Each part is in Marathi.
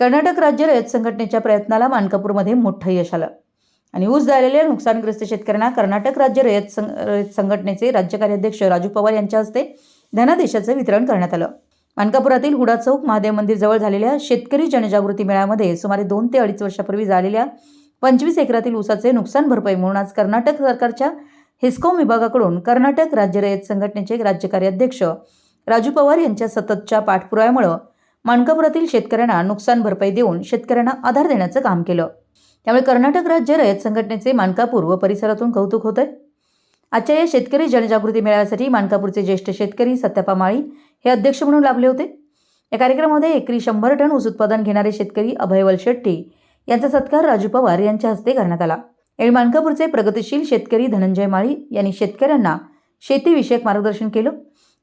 कर्नाटक राज्य रयत संघटनेच्या प्रयत्नाला मानकापूरमध्ये मोठं यश आलं. आणि ऊस झालेल्या नुकसानग्रस्त शेतकऱ्यांना कर्नाटक राज्य रयत संघ रयत संघटनेचे राज्य कार्याध्यक्ष राजू पवार यांच्या हस्ते धनादेशाचं वितरण करण्यात आलं. मानकापुरातील हुडा चौक महादेव मंदिर जवळ झालेल्या शेतकरी जनजागृती मेळ्यामध्ये सुमारे दोन ते अडीच वर्षापूर्वी झालेल्या पंचवीस एकरातील ऊसाचे नुकसान भरपाई म्हणून आज कर्नाटक सरकारच्या हिस्कॉम विभागाकडून कर्नाटक राज्य रयत संघटनेचे राज्य कार्याध्यक्ष राजू पवार यांच्या सततच्या पाठपुराव्यामुळं मानकापुरातील शेतकऱ्यांना नुकसान भरपाई देऊन शेतकऱ्यांना आधार देण्याचं काम केलं. त्यामुळे कर्नाटक राज्य रयत संघटनेचे मानकापूर व परिसरातून कौतुक होतंय. आजच्या या शेतकरी जनजागृती मेळाव्यासाठी मानकापूरचे ज्येष्ठ शेतकरी सत्यापा माळी हे अध्यक्ष म्हणून लाभले होते. या कार्यक्रमामध्ये एकरी शंभर टन ऊस उत्पादन घेणारे शेतकरी अभयवल शेट्टी यांचा सत्कार राजू पवार यांच्या हस्ते करण्यात आला. यावेळी मानकापूरचे प्रगतिशील शेतकरी धनंजय माळी यांनी शेतकऱ्यांना शेतीविषयक मार्गदर्शन केलं.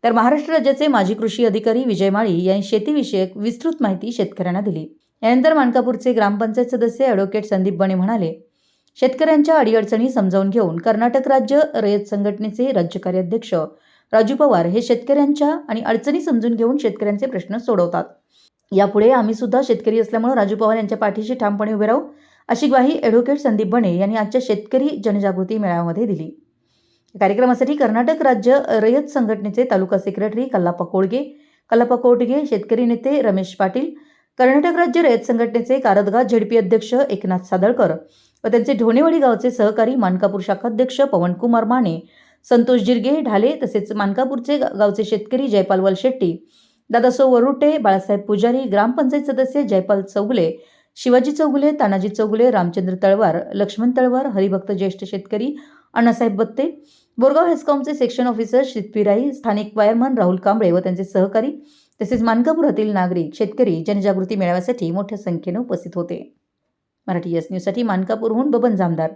तर महाराष्ट्र राज्याचे माजी कृषी अधिकारी विजय माळी यांनी शेतीविषयक विस्तृत माहिती शेतकऱ्यांना दिली. यानंतर मानकापूरचे ग्रामपंचायत सदस्य ॲडव्होकेट संदीप बणे म्हणाले शेतकऱ्यांच्या अडीअडचणी समजावून घेऊन कर्नाटक राज्य रयत संघटनेचे राज्य कार्याध्यक्ष राजू पवार हे शेतकऱ्यांच्या आणि अडचणी समजून घेऊन शेतकऱ्यांचे प्रश्न सोडवतात. यापुढे आम्ही सुद्धा शेतकरी असल्यामुळे राजू पवार यांच्या पाठीशी ठामपणे उभे राहू अशी ग्वाही ॲडव्होकेट संदीप बणे यांनी आजच्या शेतकरी जनजागृती मेळाव्यामध्ये दिली. कार्यक्रमासाठी कर्नाटक राज्य रयत संघटनेचे तालुका सेक्रेटरी कल्लाप्पा कोळगे कल्लाप्पा कोटगे शेतकरी नेते रमेश पाटील कर्नाटक राज्य रयत संघटनेचे कारदगा झेडपी अध्यक्ष एकनाथ सादळकर व त्यांचे ढोणेवाडी गावचे सहकारी मानकापूर शाखाध्यक्ष पवनकुमार माने संतोष जिरगे ढाले तसेच मानकापूरचे गावचे शेतकरी जयपाल वलशेट्टी दादासो वरुटे बाळासाहेब पुजारी ग्रामपंचायत सदस्य जयपाल चौगुले शिवाजी चौगुले तानाजी चौगुले रामचंद्र तळवार लक्ष्मण तळवार हरिभक्त ज्येष्ठ शेतकरी अण्णासाहेब बत्ते बोरगाव हेस्कॉमचे सेक्शन ऑफिसर शितपिराई स्थानिक वायरमन राहुल कांबळे व त्यांचे सहकारी तसेच मानकापुरातील नागरिक शेतकरी जनजागृती मेळाव्यासाठी मोठ्या संख्येनं उपस्थित होते. मराठी एस न्यूजसाठी मानकापूरहून बबन जामदार.